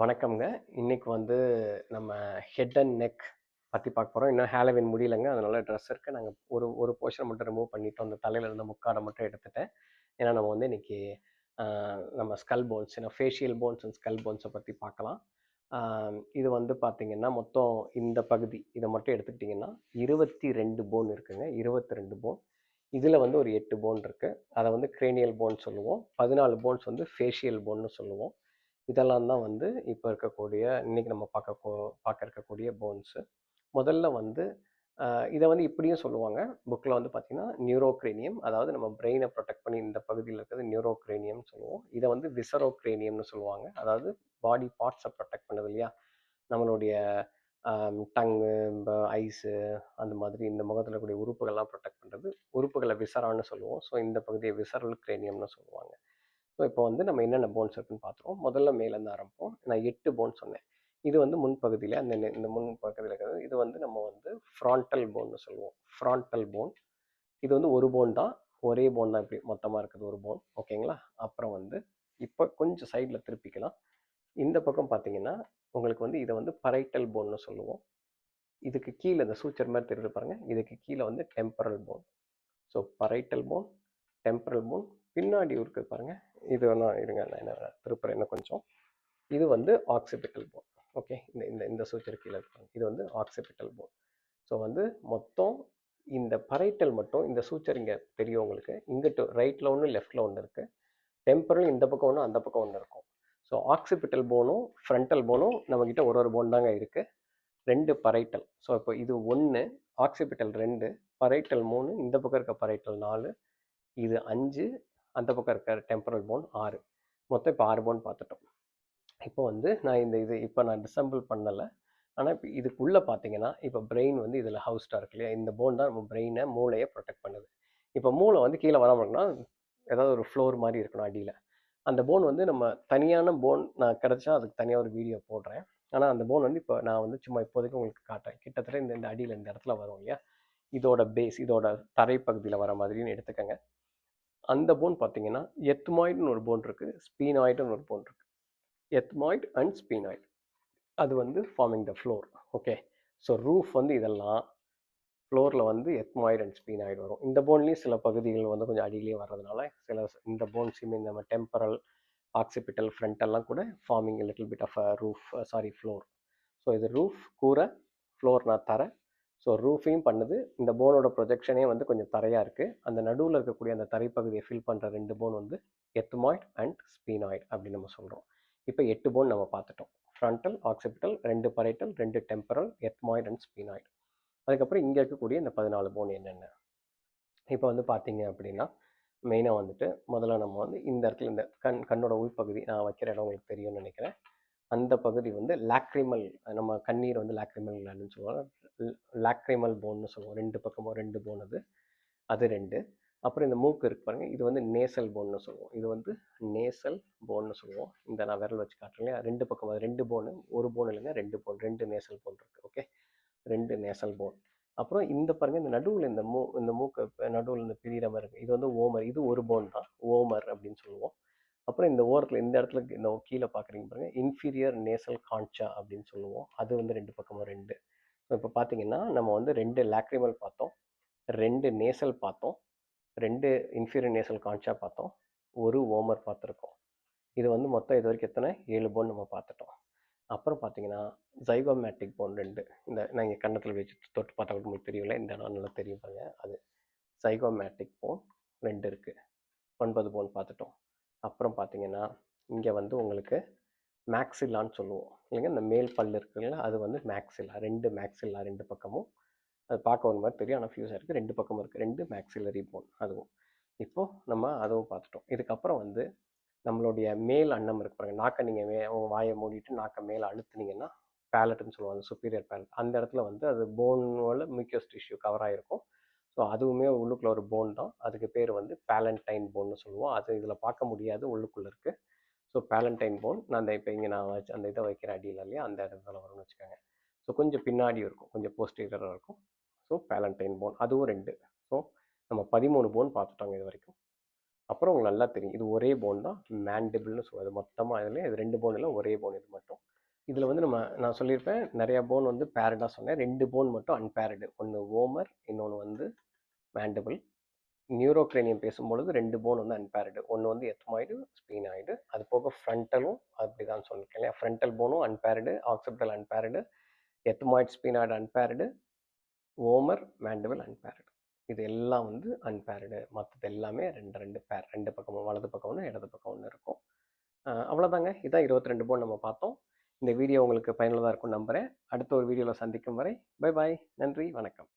வணக்கம்ங்க. இன்னைக்கு வந்து நம்ம ஹெட் அண்ட் நெக் பற்றி பார்க்க போகிறோம் இன்னும் ஹாலோவீன் முடியலங்க. அதனால ட்ரெஸ் இருக்குது நாங்கள் ஒரு ஒரு போர்ஷன் மட்டும் ரிமூவ் பண்ணிவிட்டோம் அந்த தலையில் இருந்த முக்காடை மட்டும் எடுத்துட்டேன். ஏன்னா நம்ம வந்து இன்னைக்கு நம்ம ஸ்கல் போன்ஸ் ஏன்னா ஃபேஷியல் போன்ஸ் அண்ட் ஸ்கல் போன்ஸை பற்றி பார்க்கலாம். இது வந்து பார்த்தீங்கன்னா, மொத்தம் இந்த பகுதி இதை மட்டும் எடுத்துக்கிட்டிங்கன்னா இருபத்தி ரெண்டு போன் இருக்குங்க. 22 போன். இதில் வந்து ஒரு எட்டு போன் இருக்குது அதை வந்து கிரேனியல் போன் சொல்லுவோம். 14 போன்ஸ் வந்து ஃபேஷியல் போன்னு சொல்லுவோம். இதெல்லாம் தான் வந்து இப்போ இருக்கக்கூடிய இன்னைக்கு நம்ம பார்க்க பார்க்க இருக்கக்கூடிய போன்ஸு. முதல்ல வந்து இதை வந்து இப்படியும் சொல்லுவாங்க. புக்கில் வந்து பார்த்தீங்கன்னா, நியூரோக்ரேனியம் அதாவது நம்ம பிரெயினை ப்ரொடெக்ட் பண்ணி இந்த பகுதியில் இருக்கிறது நியூரோக்ரேனியம்னு சொல்லுவோம். இதை வந்து விசரோக்ரேனியம்னு சொல்லுவாங்க. அதாவது பாடி பார்ட்ஸை ப்ரொடெக்ட் பண்ணுது இல்லையா? நம்மளுடைய டங்கு, ஐஸு அந்த மாதிரி இந்த முகத்தில் இருக்கக்கூடிய உறுப்புகள்லாம் ப்ரொடெக்ட் பண்ணுறது உறுப்புகளை விசரான்னு சொல்லுவோம். ஸோ இந்த பகுதியை விசரல் கிரேனியம்னு சொல்லுவாங்க. ஸோ இப்போ வந்து நம்ம என்னென்ன போன்ஸ் இருக்குன்னு பார்த்துருவோம். முதல்ல மேலேருந்து ஆரம்பிப்போம். நான் எட்டு போன் சொன்னேன். இது வந்து முன்பகுதியில் அந்த நெ இந்த முன் பகுதியில் இருக்கிறது. இது வந்து நம்ம வந்து ஃப்ராண்டல் போன்னு சொல்லுவோம். Frontal bone. இது வந்து ஒரு போன் தான். ஒரே போன் தான் இப்படி மொத்தமாக இருக்குது ஒரு போன். ஓகேங்களா? அப்புறம் வந்து இப்போ கொஞ்சம் சைடில் திருப்பிக்கலாம். இந்த பக்கம் பார்த்தீங்கன்னா, உங்களுக்கு வந்து இதை வந்து பரைட்டல் போன்னு சொல்லுவோம். இதுக்கு கீழே இந்த சூச்சர் மாதிரி தெரிஞ்சு பாருங்கள் இதுக்கு கீழே வந்து temporal bone. So parietal bone, temporal bone பின்னாடி இருக்கு பாருங்க. இது வேணா இருங்க நான் என்ன திருப்புறேன் இன்னும் கொஞ்சம். இது வந்து ஆக்சிபிட்டல் போன். ஓகே. இந்த இந்த இந்த சூச்சர் கீழே இருப்பாங்க இது வந்து ஆக்சிபிட்டல் போன். ஸோ வந்து மொத்தம் இந்த பரைட்டல் மட்டும் இந்த சூச்சர் இங்கே தெரியும் உங்களுக்கு. இங்கிட்டு ரைட்டில் ஒன்று லெஃப்ட்ல ஒன்று இருக்குது டெம்பரல் இந்த பக்கம் ஒன்று அந்த பக்கம் ஒன்று இருக்கும். ஸோ ஆக்சிபிட்டல் போனும், ஃப்ரண்டல் போனும் நம்மக்கிட்ட ஒரு ஒரு போன் தாங்க இருக்குது ரெண்டு பரைட்டல். ஸோ இப்போ இது ஒன்று ஆக்சிபிட்டல் ரெண்டு பரைட்டல் மூணு இந்த பக்கம் இருக்க பரைட்டல் நாலு இது அஞ்சு அந்த பக்கம் இருக்கிற டெம்பரல் போன் ஆறு மொத்தம் இப்போ ஆறு போன் பார்த்துட்டோம். இப்போ வந்து நான் இந்த இது இப்போ நான் டிசம்பிள் பண்ணலை ஆனால் இப்போ இதுக்குள்ளே பார்த்தீங்கன்னா, இப்போ பிரெயின் வந்து இதில் ஹவுஸ்டாக இருக்கு இல்லையா? இந்த போன் தான் நம்ம பிரெயினை மூளையை ப்ரொடெக்ட் பண்ணுது. இப்போ மூளை வந்து கீழே வராமல் இருக்குன்னா ஏதாவது ஒரு ஃப்ளோர் மாதிரி இருக்கணும் அடியில் அந்த போன் வந்து நம்ம தனியான போன் நான் கிடைச்சா அதுக்கு தனியாக ஒரு வீடியோ போடுறேன். ஆனால் அந்த போன் வந்து இப்போ நான் வந்து சும்மா இப்போதைக்கு உங்களுக்கு காட்டுறேன். கிட்டத்தட்ட இந்த இந்த அடியில் இந்த இடத்துல வரும் இல்லையா? இதோட பேஸ் இதோட தரைப்பகுதியில் வர மாதிரின்னு எடுத்துக்கங்க. அந்த போன் பார்த்தீங்கன்னா, எத்மாய்டுன்னு ஒரு போன் இருக்குது ஸ்பீனாய்டுன்னு ஒரு போன் இருக்குது எத்மாய்ட் அண்ட் ஸ்பீனாய்ட். அது வந்து forming the floor. Okay. So roof வந்து இதெல்லாம். ஃப்ளோரில் வந்து எத்மாய்ட் அண்ட் ஸ்பீனாய்டு வரும். இந்த போன்லேயும் சில பகுதிகள் வந்து கொஞ்சம் அடியிலேயே வர்றதுனால, சில இந்த போன்ஸுமே நம்ம டெம்பரல், ஆக்சிபிட்டல், ஃப்ரண்டெல்லாம் கூட forming little bit of a roof sorry floor. So இது ரூஃப், கூரை, நான் தரேன் ஸோ ரூஃபையும் பண்ணுது. இந்த போனோட ப்ரொஜெக்ஷனே வந்து கொஞ்சம் தரையாக இருக்குது அந்த நடுவில் இருக்கக்கூடிய அந்த தரைப்பகுதியை ஃபில் பண்ணுற ரெண்டு போன் வந்து எத்மாய்ட் அண்ட் ஸ்பீனாய்ட் அப்படின்னு நம்ம சொல்கிறோம் இப்போ எட்டு போன் நம்ம பார்த்துட்டோம். ஃப்ரண்டல், ஆக்சிபிட்டல், ரெண்டு பரைட்டல், ரெண்டு டெம்பரல், எத்மாய்ட் அண்ட் ஸ்பீனாய்டு அதுக்கப்புறம் இங்கே இருக்கக்கூடிய இந்த 14 போன் என்னென்ன? இப்போ வந்து பார்த்தீங்க அப்படின்னா, மெயினாக வந்துட்டு முதல்ல நம்ம வந்து இந்த இடத்துல இந்த கண் கண்ணோட உள்பகுதி நான் வைக்கிற இடம் உங்களுக்கு தெரியும்னு நினைக்கிறேன். அந்த பகுதி வந்து லாக்ரிமல் நம்ம கண்ணீர் வந்து லாக்ரிமல் கிளாண்டுன்னு சொல்லுவோம் லாக்ரிமல் போன்னு சொல்லுவோம். ரெண்டு பக்கமும் ரெண்டு போன் அது. அது ரெண்டு அப்புறம் இந்த மூக்கு இருக்கு பாருங்க. இது வந்து நேசல் போன்னு சொல்லுவோம். இது வந்து நேசல் போன்னு சொல்லுவோம். இந்த நான் விரல் வச்சு காட்டுறேன் இல்லையா? 2 பக்கம் ரெண்டு போனு. ஒரு போன் இல்லைங்க. ரெண்டு போன். ரெண்டு நேசல் போன் இருக்கு. ஓகே. ரெண்டு நேசல் போன். அப்புறம் இந்த பாருங்க இந்த நடுவில் இந்த மூ இந்த மூக்கு நடுவில் இந்த பிரியிற மாதிரி இருக்கு. இது வந்து ஓமர். இது ஒரு போன் தான். ஓமர் அப்படின்னு சொல்லுவோம். அப்புறம் இந்த ஓரத்தில் இந்த இடத்துல இந்த கீழே பார்க்குறீங்க பாருங்கள் இன்ஃபீரியர் நேசல் கான்ச்சா அப்படின்னு சொல்லுவோம். அது வந்து ரெண்டு பக்கமும் ரெண்டு ஸோ இப்போ பார்த்தீங்கன்னா, நம்ம வந்து ரெண்டு லாக்ரிமல் பார்த்தோம். ரெண்டு நேசல் பார்த்தோம். ரெண்டு இன்ஃபீரியர் நேசல் கான்ச்சா பார்த்தோம். ஒரு ஓமர் பார்த்துருக்கோம். இது வந்து மொத்தம் இது வரைக்கும் எத்தனை? ஏழு போன் நம்ம பார்த்துட்டோம். அப்புறம் பார்த்தீங்கன்னா, ஜைகோமேட்டிக் போன் ரெண்டு இந்த நாங்கள் கன்னத்தில் வச்சு தொட்டு பார்த்தா கூட உங்களுக்கு இந்த இடம் நல்லா தெரியும் பாருங்க. அது சைகோமேட்டிக் போன் ரெண்டு இருக்குது ஒன்பது போன் பார்த்துட்டோம். அப்புறம் பார்த்தீங்கன்னா, இங்கே வந்து உங்களுக்கு மேக்ஸில்லான்னு சொல்லுவோம். இல்லைங்க இந்த மேல் பல் இருக்குல்ல, அது வந்து மேக்ஸில்லா. ரெண்டு மேக்ஸில்லா ரெண்டு பக்கமும். அது பார்க்க ஒரு மாதிரி தெரியும். ஆனால் ஃபியூஸாக இருக்குது ரெண்டு பக்கமும் இருக்குது ரெண்டு மேக்ஸிலரி போன் அதுவும். இப்போது நம்ம அதுவும் பார்த்துட்டோம். இதுக்கப்புறம் வந்து நம்மளுடைய மேல் அன்னம் இருக்கு பாருங்க. நாக்கை நீங்கள் மே வாயை வாய மூடிட்டு நாக்கை மேலே அழுத்துனீங்கன்னா, பேலட்ன்னு சொல்லுவாங்க. Superior palate. அந்த இடத்துல வந்து அது போனோட மியூக்கியஸ் டிஷ்யூ கவர் ஆகிருக்கும் ஸோ அதுவுமே உள்ளுக்குள்ள ஒரு போன் தான். அதுக்கு பேர் வந்து பேலண்டைன் போன்னு சொல்லுவோம். அது இதில் பார்க்க முடியாது. உள்ளுக்குள்ளே இருக்குது ஸோ பேலண்டைன் போன். நான் அந்த இப்போ இங்கே நான் வச்சு அந்த இதை வைக்கிற அடியில் இல்லையா? அந்த இடத்துல வரும்னு வச்சுக்கோங்க. ஸோ கொஞ்சம் பின்னாடி இருக்கும். கொஞ்சம் போஸ்டீரியரா இருக்கும். So palatine bone. அதுவும் ரெண்டு ஸோ நம்ம 13 போன் பார்த்துட்டோங்க இதுவரைக்கும். அப்புறம் உங்களுக்கு நல்லா தெரியும் இது ஒரே போன் தான் மேண்டிபிள்னு சொல்லுவது மொத்தமாக இதில் இது ரெண்டு போன் இல்லை ஒரே போன் இது மட்டும் இதில் வந்து நம்ம நான் சொல்லியிருப்பேன் நிறையா போன் வந்து பேரடாக சொன்னேன் ரெண்டு போன் மட்டும் அன்பேரடு ஒன்று ஓமர் இன்னொன்று வந்து மேண்டபிள் நியூரோக்ரேனியம் பேசும்பொழுது ரெண்டு போன் வந்து அன்பேரடு. ஒன்று வந்து எத்மாய்டு ஸ்பீனாய்டு அது போக ஃப்ரண்டலும் அப்படி தான் சொல்லியிருக்கேன் இல்லையா? ஃப்ரண்டல் போனும் unpaired occipital unpaired ethmoid sphenoid unpaired vomer mandible unpaired. இது எல்லாம் வந்து அன்பேரடு. மற்றது எல்லாமே ரெண்டு ரெண்டு பேர் ரெண்டு பக்கமும் வலது பக்கம் ஒன்று இடது பக்கம் ஒன்று இருக்கும். அவ்வளோதாங்க இதான் இருபத்தி ரெண்டு போன் நம்ம பார்த்தோம். இந்த வீடியோ உங்களுக்கு பயனுள்ளதாக இருக்கும் நம்புகிறேன் அடுத்த ஒரு வீடியோவில் சந்திக்கும் வரை பை பாய் நன்றி வணக்கம்.